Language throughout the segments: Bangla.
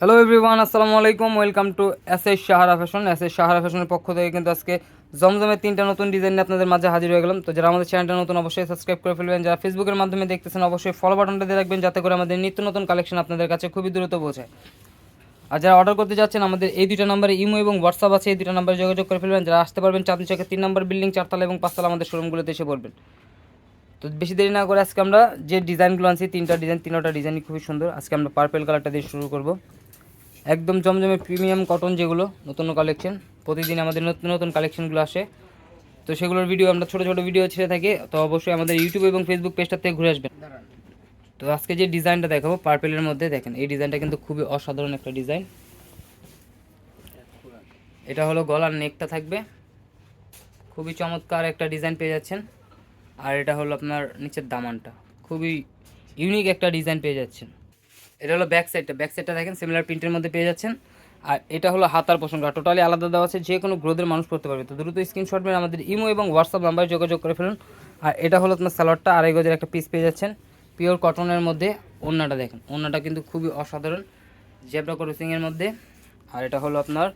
হ্যালো এভরিওয়ান আসসালামু আলাইকুম welcome to S S Sahara fashion S S Sahara ফ্যাশনের পক্ষ থেকে কিন্তু আজকে জমজমের তিনটা নতুন ডিজাইন নিয়ে আপনাদের মাঝে হাজির হয়ে গেলাম। তো যারা আমাদের চ্যানেলটা নতুন, অবশ্যই সাবস্ক্রাইব করে ফেলবেন। যারা ফেসবুকের মাধ্যমে দেখতেছেন, অবশ্যই ফলো বাটনটা দিয়ে রাখবেন যাতে করে আমাদের নিত্য নতুন কালেকশন আপনাদের কাছে খুবই দ্রুত পৌঁছায় আর যারা অর্ডার করতে যাচ্ছেন, আমাদের এই দুইটা নাম্বারে ইমো এবং হোয়াটসঅ্যাপ আছে, এই দুইটা নাম্বারে যোগাযোগ করে ফেলবেন। যারা আসতে পারবেন চাঁদনি চকের তিন নম্বর বিল্ডিং চারতলা এবং পাঁচতলা আমাদের শোরুমগুলোতে এসে পড়বেন। তো বেশি দেরি না করে আজকে আমরা যে ডিজাইনগুলো আনছি, তিনটা ডিজাইন তিনটা ডিজাইনই খুবই সুন্দর। আজকে আমরা পার্পেল কালারটা দিয়ে শুরু করব। একদম জমজমে প্রিমিয়াম কটন যেগুলো, নতুন কালেকশন প্রতিদিন আমাদের নতুন নতুন কালেকশনগুলো আসে। তো সেগুলোর ভিডিও আমরা ছোটো ছোটো ভিডিও ছেড়ে থাকি। তো অবশ্যই আমাদের ইউটিউব এবং ফেসবুক পেজটা থেকে ঘুরে আসবেন। তো আজকে যে ডিজাইনটা দেখাবো পার্পেলের মধ্যে, দেখেন, এই ডিজাইনটা কিন্তু খুবই অসাধারণ একটা ডিজাইন এটা হলো গলার নেকটা থাকবে। খুবই চমৎকার একটা ডিজাইন পেয়ে যাচ্ছেন। আর এটা হলো আপনার নিচের দামানটা। খুবই ইউনিক একটা ডিজাইন পেয়ে যাচ্ছেন। এটা হলো ব্যাক সাইডটা ব্যাক সাইডটা দেখেন সিমিলার প্রিন্টের মধ্যে পেয়ে যাচ্ছেন। আর এটা হলো হাতার পোষণটা টোটালি আলাদা দেওয়া আছে যে কোনো গ্রোথের মানুষ করতে পারবে। তো দ্রুত স্ক্রিনশট মেরে আমাদের ইমো এবং হোয়াটসঅ্যাপ নাম্বারে যোগাযোগ করে ফেলুন। আর এটা হলো আপনার সালোয়ারটা আড়াই গজের একটা পিস পেয়ে যাচ্ছেন। পিওর কটনের মধ্যে ওড়নাটা দেখেন। ওড়নাটা কিন্তু খুবই অসাধারণ জেব্রা ক্রসিংয়ের মধ্যে। আর এটা হলো আপনার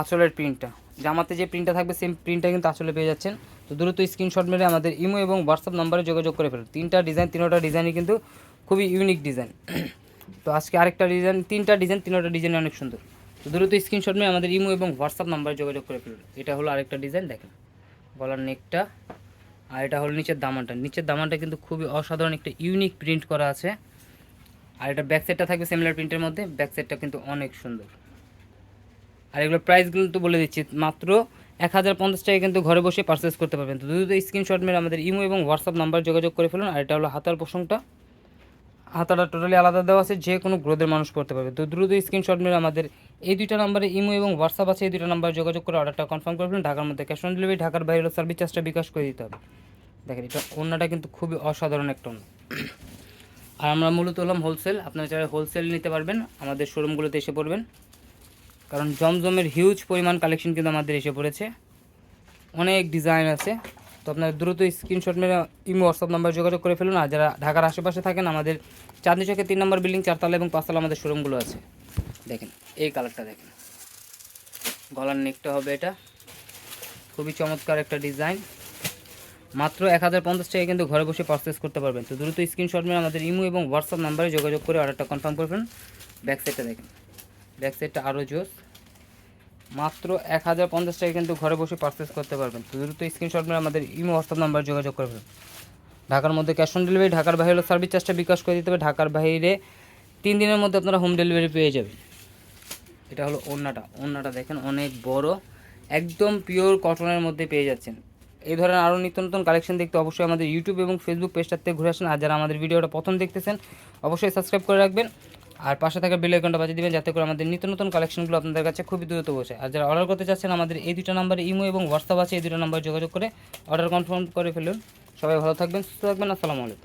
আঁচলের প্রিন্টটা জামাতে যে প্রিন্টটা থাকবে সেম প্রিন্টটা কিন্তু আসলে পেয়ে যাচ্ছেন। তো দ্রুত স্ক্রিনশট মেরে আমাদের ইমো এবং হোয়াটসঅ্যাপ নাম্বারে যোগাযোগ করে ফেলুন। তিনটা ডিজাইন তিনোটা ডিজাইনই কিন্তু খুবই ইউনিক ডিজাইন তো আজকে আরেকটা ডিজাইন তিনটা ডিজাইন তিনোটা ডিজাইন অনেক সুন্দর। তো দ্রুত স্ক্রিনশট মেরে আমাদের ইমো এবং হোয়াটসঅ্যাপ নাম্বারে যোগাযোগ করে ফেলুন। এটা হলো আরেকটা ডিজাইন দেখেন। গলার নেকটা আর এটা হলো নিচের দামানটা। নিচের দামানটা কিন্তু খুবই অসাধারণ একটা ইউনিক প্রিন্ট করা আছে। আর এটা ব্যাক সাইডটা থাকবে সিমিলার প্রিন্টের মধ্যে। ব্যাক সাইডটা কিন্তু অনেক সুন্দর। আর এগুলো প্রাইসগুলো তো বলে দিচ্ছি, মাত্র এক হাজার পঞ্চাশ টাকা কিন্তু ঘরে বসে পারচেস করতে পারবেন। তো দ্রুত স্ক্রিনশট মেরে আমাদের ইমো এবং হোয়াটসঅ্যাপ নাম্বার যোগাযোগ করে ফেলুন। আর এটা হলো হাতার পোষণটা হাতাটা টোটালি আলাদা দেওয়া আছে, যে কোনো গ্রোথের মানুষ করতে পারবে। তো দ্রুত স্ক্রিনশট মেরে আমাদের এই দুইটা নাম্বারে ইমো এবং হোয়াটসঅ্যাপ আছে, এই দুইটা নাম্বারে যোগাযোগ করে অর্ডারটা কনফার্ম করে ফেলুন। ঢাকার মধ্যে ক্যাশ অন ডেলিভারি ঢাকার বাইরে সার্ভিস চার্জটা বিকাশ করে দিতে হবে। দেখেন, এটা অন্যটা কিন্তু খুবই অসাধারণ একটা অন্য আর আমরা মূলত হলাম হোলসেল আপনারা যারা হোলসেল নিতে পারবেন, আমাদের শোরুমগুলোতে এসে পড়বেন। কারণ জমজমের হিউজ পরিমাণ কালেকশন কিন্তু আমাদের এসে পড়েছে। অনেক ডিজাইন আছে। তো আপনার দ্রুত স্ক্রিনশট মেরে ইমো হোয়াটসঅ্যাপ নাম্বার যোগাযোগ করে ফেলুন। আর যারা ঢাকার আশেপাশে থাকেন, আমাদের চাঁদনি চকে তিন নম্বর বিল্ডিং চারতলা এবং পাঁচতলা আমাদের শোরুমগুলো আছে। দেখেন, এই কালারটা দেখেন। গলার নেকটা হবে এটা। খুবই চমৎকার একটা ডিজাইন মাত্র এক হাজার পঞ্চাশ টাকা কিন্তু ঘরে বসে পারচেস করতে পারবেন। তো দ্রুত স্ক্রিনশট মেরে আমাদের ইমো এবং হোয়াটসঅ্যাপ নাম্বারে যোগাযোগ করে অর্ডারটা কনফার্ম করবেন। ব্যাক সাইডটা দেখেন। ব্যাক সাইডটা আরও জোস। মাত্র এক হাজার পঞ্চাশ টাকা কিন্তু ঘরে বসে পারচেস করতে পারবেন। তো দ্রুত স্ক্রিনশট মেরে আমাদের ইমো হোয়াটসঅ্যাপ নাম্বার যোগাযোগ করবেন ঢাকার মধ্যে ক্যাশ অন ডেলিভারি ঢাকার বাইরে সার্ভিস চার্জটা বিকাশ করে দিতে হবে। ঢাকার বাইরে তিন দিনের মধ্যে আপনারা হোম ডেলিভারি পেয়ে যাবেন। এটা হলো ওড়নাটা। ওড়নাটা দেখেন অনেক বড়, একদম পিওর কটনের মধ্যে পেয়ে যাচ্ছেন। এই ধরনের আরও নিত্য নতুন কালেকশন দেখতে অবশ্যই আমাদের ইউটিউব এবং ফেসবুক পেজটার থেকে ঘুরে আসেন। আর যারা আমাদের ভিডিওটা প্রথম দেখতেছেন, অবশ্যই সাবস্ক্রাইব করে রাখবেন। আর পাশে থাকা বেল আইকনটা বাজিয়ে দিবেন যাতে করে আমাদের নিত্য নতুন কালেকশনগুলো আপনাদের কাছে খুবই দ্রুত বসে আর যারা অর্ডার করতে চাচ্ছেন, আমাদের এই দুটো নাম্বারে ইমো এবং হোয়াটসঅ্যাপ আছে, এই দুটো নাম্বারে যোগাযোগ করে অর্ডার কনফার্ম করে ফেলুন। সবাই ভালো থাকবেন, সুস্থ থাকবেন, আসসালামু আলাইকুম।